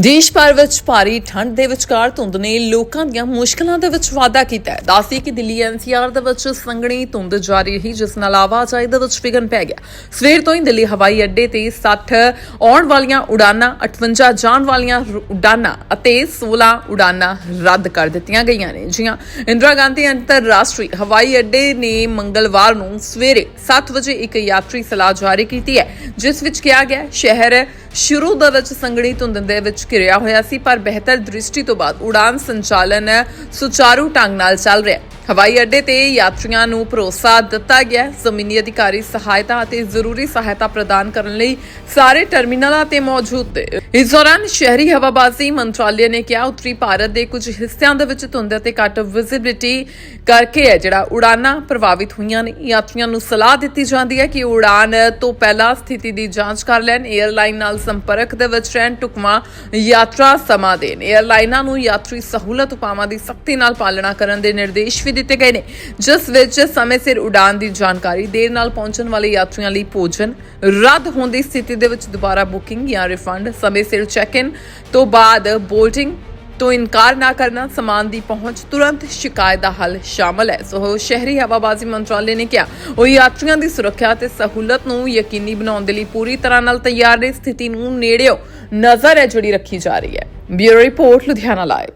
ਦੇਸ਼ ਭਰ ਵਿੱਚ ਭਾਰੀ ਠੰਡ ਦੇ ਵਿਚਕਾਰ ਧੁੰਦ ਨੇ ਲੋਕਾਂ ਦੀਆਂ ਮੁਸ਼ਕਲਾਂ ਦੇ ਵਿੱਚ ਵਾਧਾ ਕੀਤਾ ਹੈ। ਦੱਸਦੀ ਕਿ ਦਿੱਲੀ ਐਨਸੀਆਰ ਦੇ ਵਿੱਚ ਸੰਘਣੀ ਧੁੰਦ ਜਾਰੀ ਰਹੀ, ਜਿਸ ਨਾਲ ਆਵਾਜਾਈ ਦੇ ਵਿੱਚ ਵਿਘਨ ਪੈ ਗਿਆ। ਸਵੇਰ ਤੋਂ ਹੀ ਦਿੱਲੀ ਹਵਾਈ ਅੱਡੇ ਤੇ 60 ਆਉਣ ਵਾਲੀਆਂ ਉਡਾਨਾਂ 58 ਜਾਣ ਵਾਲੀਆਂ ਉਡਾਨਾਂ ਅਤੇ 16 ਉਡਾਨਾਂ ਰੱਦ ਕਰ ਦਿੱਤੀਆਂ ਗਈਆਂ ਨੇ। ਜੀਆਂ ਇੰਦਰਾ ਗਾਂਧੀ ਅੰਤਰਰਾਸ਼ਟਰੀ ਹਵਾਈ ਅੱਡੇ ਨੇ ਮੰਗਲਵਾਰ ਨੂੰ ਸਵੇਰੇ 7 ਵਜੇ ਇੱਕ ਯਾਤਰੀ ਸਲਾਹ ਜਾਰੀ ਕੀਤੀ ਹੈ। ਜਿਸ ਵਿੱਚ ਕਿਹਾ ਗਿਆ ਸ਼ਹਿਰ ਸ਼ੁਰੂ ਦੇ ਵਿੱਚ ਸੰਘਣੀ ਧੁੰਦ ਦੇ ਵਿੱਚ ਘਿਰਿਆ ਹੋਇਆ ਸੀ, ਪਰ ਬਿਹਤਰ ਦ੍ਰਿਸ਼ਟੀ ਤੋਂ ਬਾਅਦ ਉਡਾਨ ਸੰਚਾਲਨ ਸੁਚਾਰੂ ਢੰਗ ਨਾਲ ਚੱਲ ਰਿਹਾ ਹਵਾਈ ਅੱਡੇ ਤੇ ਯਾਤਰੀਆਂ ਨੂੰ ਭਰੋਸਾ ਦਿੱਤਾ ਗਿਆ। ਜ਼ਮੀਨੀ ਅਧਿਕਾਰੀ ਸਹਾਇਤਾ ਅਤੇ ਜ਼ਰੂਰੀ ਸਹਾਇਤਾ ਪ੍ਰਦਾਨ ਕਰਨ ਲਈ ਸਾਰੇ ਟਰਮੀਨਲਾਂ ਤੇ ਮੌਜੂਦ ਨੇ। ਇਸ ਦੌਰਾਨ ਸ਼ਹਿਰੀ ਹਵਾਬਾਜ਼ੀ ਮੰਤਰਾਲੇ ਨੇ ਕਿਹਾ, ਉੱਤਰੀ ਭਾਰਤ ਦੇ ਕੁਝ ਹਿੱਸਿਆਂ ਦੇ ਵਿੱਚ ਧੁੰਦ ਅਤੇ ਘੱਟ ਵਿਜ਼ਿਬਿਲਿਟੀ ਕਰਕੇ ਹੈ, ਜਿਹੜਾ ਉਡਾਨਾਂ ਪ੍ਰਭਾਵਿਤ ਹੋਈਆਂ ਨੇ। ਯਾਤਰੀਆਂ ਨੂੰ ਸਲਾਹ ਦਿੱਤੀ ਜਾਂਦੀ ਹੈ ਕਿ ਉਡਾਨ ਤੋਂ ਪਹਿਲਾਂ ਸਥਿਤੀ ਦੀ ਜਾਂਚ ਕਰ ਲੈਣ। 에ਅਰਲਾਈਨ ਨਾਲ ਸੰਪਰਕ ਦੇ ਵਿੱਚ ਰਹਿਣ ਟੁਕਮਾ ਯਾਤਰਾ ਸਮਾਂ ਦੇਣ। 에ਅਰਲਾਈਨਾਂ ਨੂੰ ਯਾਤਰੀ ਸਹੂਲਤ ਉਪਾਵਾਂ ਦੀ ਸਖਤੀ ਨਾਲ ਪਾਲਣਾ ਕਰਨ ਦੇ ਨਿਰਦੇਸ਼ ਵੀ ਦਿੱਤੇ ਗਏ ਨੇ, ਜਿਸ ਵਿੱਚ ਸਮੇਂ ਸਿਰ ਉਡਾਨ ਦੀ ਜਾਣਕਾਰੀ, ਦੇਰ ਨਾਲ ਪਹੁੰਚਣ ਵਾਲੇ ਯਾਤਰੀਆਂ ਲਈ ਭੋਜਨ, ਰੱਦ ਹੋਣ ਦੀ ਸਥਿਤੀ ਦੇ ਵਿੱਚ ਦੁਬਾਰਾ ਬੁਕਿੰਗ ਜਾਂ ਰਿਫੰਡ ਸਮੇਂ ਸਿਰ ਚੈੱਕ-ਇਨ ਤੋਂ ਬਾਅਦ ਬੋਰਡਿੰਗ ਤੋਂ ਇਨਕਾਰ ਨਾ ਕਰਨਾ, ਸਮਾਨ ਦੀ ਪਹੁੰਚ, ਤੁਰੰਤ ਸ਼ਿਕਾਇਤ ਦਾ ਹੱਲ ਸ਼ਾਮਲ ਹੈ। ਸੋ ਸ਼ਹਿਰੀ ਹਵਾਬਾਜ਼ੀ ਮੰਤਰਾਲੇ ਨੇ ਕਿਹਾ, ਉਹ ਯਾਤਰੀਆਂ ਦੀ ਸੁਰੱਖਿਆ ਤੇ ਸਹੂਲਤ ਨੂੰ ਯਕੀਨੀ ਬਣਾਉਣ ਦੇ ਲਈ ਪੂਰੀ ਤਰ੍ਹਾਂ ਨਾਲ ਤਿਆਰ ਨੇ, ਸਥਿਤੀ ਨੂੰ ਨੇੜਿਓ ਨਜ਼ਰ ਹੈ ਜਿਹੜੀ ਰੱਖੀ ਜਾ ਰਹੀ ਹੈ। Bureau report, Ludhiana live